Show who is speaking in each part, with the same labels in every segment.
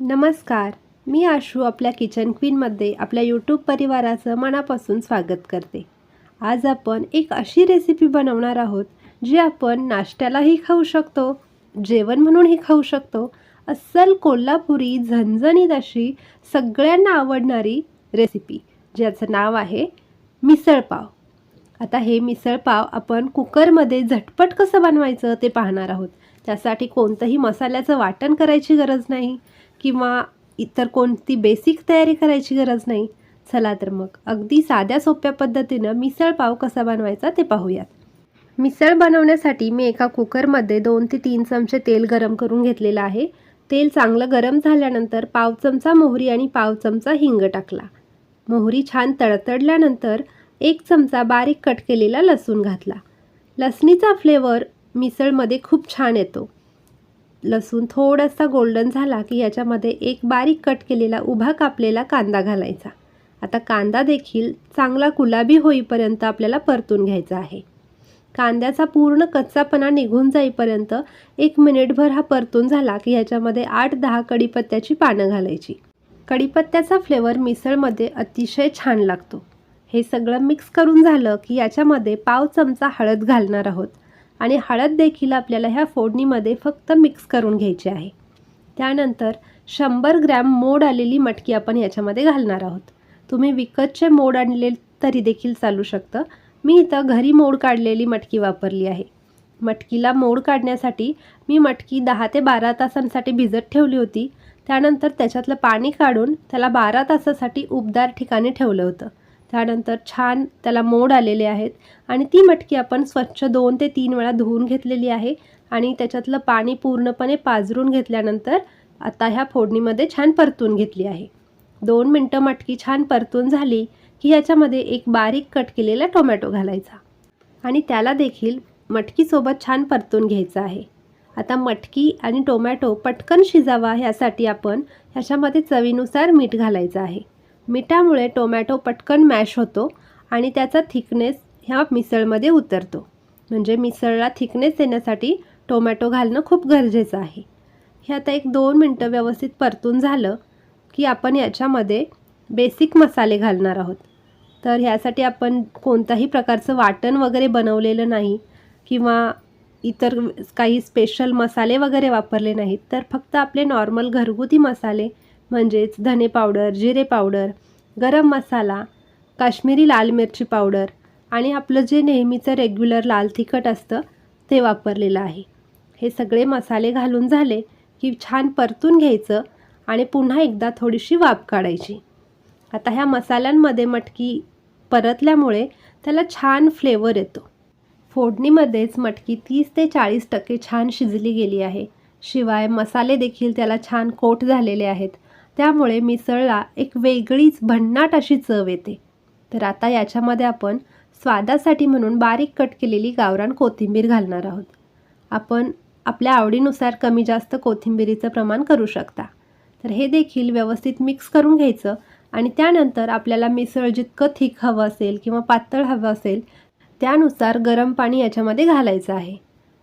Speaker 1: नमस्कार मी आशू आपल्या किचन क्वीनमध्ये आपल्या यूट्यूब परिवाराचं मनापासून स्वागत करते. आज आपण एक अशी रेसिपी बनवणार आहोत जी आपण नाश्त्यालाही खाऊ शकतो जेवण म्हणूनही खाऊ शकतो अस्सल कोल्हापुरी झणझणीत अशी सगळ्यांना आवडणारी रेसिपी ज्याचं नाव आहे मिसळपाव. आता हे मिसळपाव आपण कुकरमध्ये झटपट कसं बनवायचं ते पाहणार आहोत. त्यासाठी कोणतंही मसाल्याचं वाटण करायची गरज नाही. किंवा इतर कोणती बेसिक तयारी करायची गरज नाही. चला तर मग. अगदी साध्या सोप्या पद्धतीनं मिसळपाव कसा बनवायचा ते पाहूयात. मिसळ बनवण्यासाठी मी एका कुकरमध्ये दोन ते तीन चमचे तेल गरम करून घेतलेलं आहे. तेल चांगलं गरम झाल्यानंतर पाव चमचा मोहरी आणि पाव चमचा हिंग टाकला. मोहरी छान तडतडल्यानंतर एक चमचा बारीक कट केलेला लसूण घातला. लसणीचा फ्लेवर मिसळमध्ये खूप छान येतो. लसूण थोडासा गोल्डन झाला की याच्यामध्ये एक बारीक कट केलेला उभा कापलेला कांदा घालायचा. आता कांदा देखील चांगला गुलाबी होईपर्यंत आपल्याला परतून घ्यायचा आहे. कांद्याचा पूर्ण कच्चापणा निघून जाईपर्यंत एक मिनिटभर हा परतून झाला की ह्याच्यामध्ये आठ दहा कढीपत्त्याची पानं घालायची. कढीपत्त्याचा फ्लेवर मिसळमध्ये अतिशय छान लागतो. हे सगळं मिक्स करून झालं की याच्यामध्ये पाव चमचा हळद घालणार आहोत. आणि हळद देखील आपल्याला ह्या फोडणीमध्ये फक्त मिक्स करून घ्यायची आहे. त्यानंतर शंभर ग्रॅम मोड आलेली मटकी आपण याच्यामध्ये घालणार आहोत. तुम्ही विकतचे मोड आणले तरी देखील चालू शकतं. मी इथं घरी मोड काढलेली मटकी वापरली आहे. मटकीला मोड काढण्यासाठी मी मटकी दहा ते बारा तासांसाठी भिजत ठेवली होती. त्यानंतर त्याच्यातलं पाणी काढून त्याला बारा तासासाठी उबदार ठिकाणी ठेवलं होतं. त्यानंतर छान त्याला मोड आलेले आहेत. आणि ती मटकी आपण स्वच्छ दोन ते तीन वेळा धुवून घेतलेली आहे. आणि त्याच्यातलं पाणी पूर्णपणे पाजरून घेतल्यानंतर आता ह्या फोडणीमध्ये छान परतून घेतली आहे. दोन मिनटं मटकी छान परतून झाली की याच्यामध्ये एक बारीक कट केलेला टोमॅटो घालायचा. आणि त्याला देखील मटकीसोबत छान परतून घ्यायचं आहे. आता मटकी आणि टोमॅटो पटकन शिजावा ह्यासाठी आपण ह्याच्यामध्ये चवीनुसार मीठ घालायचं आहे. मिठामुळे टोमॅटो पटकन मॅश होतो आणि त्याचा थिकनेस ह्या मिसळमध्ये उतरतो. म्हणजे मिसळला थिकनेस देण्यासाठी टोमॅटो घालणं खूप गरजेचं आहे. हे आता एक दोन मिनटं व्यवस्थित परतून झालं की आपण याच्यामध्ये बेसिक मसाले घालणार आहोत. तर ह्यासाठी आपण कोणताही प्रकारचं वाटण वगैरे बनवलेलं नाही किंवा इतर काही स्पेशल मसाले वगैरे वापरले नाहीत. तर फक्त आपले नॉर्मल घरगुती मसाले म्हणजेच धने पावडर जिरे पावडर गरम मसाला काश्मीरी लाल मिरची पावडर आणि आपलं जे नेहमीचं रेग्युलर लाल तिखट असतं ते वापरलेलं आहे. हे सगळे मसाले घालून झाले की छान परतून घ्यायचं आणि पुन्हा एकदा थोडीशी वाफ काढायची. आता ह्या मसाल्यांमध्ये मटकी परतल्यामुळे त्याला छान फ्लेवर येतो. फोडणीमध्येच मटकी तीस ते चाळीस टक्के छान शिजली गेली आहे. शिवाय मसाले देखील त्याला छान कोट झालेले आहेत. त्यामुळे मिसळला एक वेगळीच भन्नाट अशी चव येते. तर आता याच्यामध्ये आपण स्वादासाठी म्हणून बारीक कट केलेली गावरान कोथिंबीर घालणार आहोत. आपण आपल्या आवडीनुसार कमी जास्त कोथिंबिरीचं प्रमाण करू शकता. तर हे देखील व्यवस्थित मिक्स करून घ्यायचं आणि त्यानंतर आपल्याला मिसळ जितकं थिक हवं असेल किंवा पातळ हवं असेल त्यानुसार गरम पाणी याच्यामध्ये घालायचं आहे.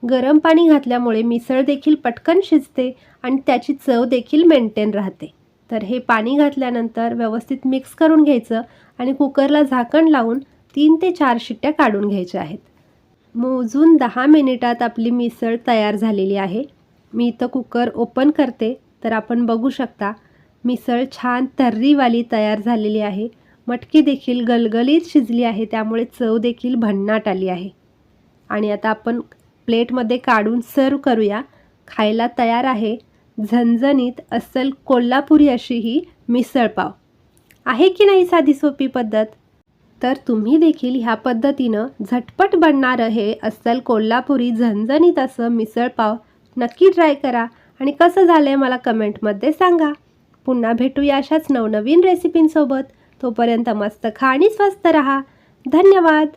Speaker 1: गरम पाणी घातल्यामुळे मिसळ देखील पटकन शिजते आणि त्याची चव देखील मेंटेन राहते. तर हे पाणी घातल्यानंतर व्यवस्थित मिक्स करून घ्यायचं आणि कुकरला झाकण लावून तीन ते चार शिट्ट्या काढून घ्यायच्या आहेत. मोजून दहा मिनिटात आपली मिसळ तयार झालेली आहे. मी इथं कुकर ओपन करते. तर आपण बघू शकता मिसळ छान तर्रीवाली तयार झालेली आहे. मटकी देखील गलगलीत शिजली आहे त्यामुळे चव देखील भन्नाट आली आहे. आणि आता आपण प्लेटमध्ये काढून सर्व करूया. खायला तयार आहे. झणझणीत अस्सल कोल्हापुरी अशी ही मिसळपाव आहे की नाही साधी सोपी पद्धत? तर तुम्ही देखील ह्या पद्धतीनं झटपट बनणारं हे अस्सल कोल्हापुरी झणझणीत असं मिसळपाव नक्की ट्राय करा आणि कसं झालं आहे मला कमेंटमध्ये सांगा. पुन्हा भेटूया अशाच नवनवीन रेसिपींसोबत. तोपर्यंत मस्त खा आणि स्वस्त रहा. धन्यवाद.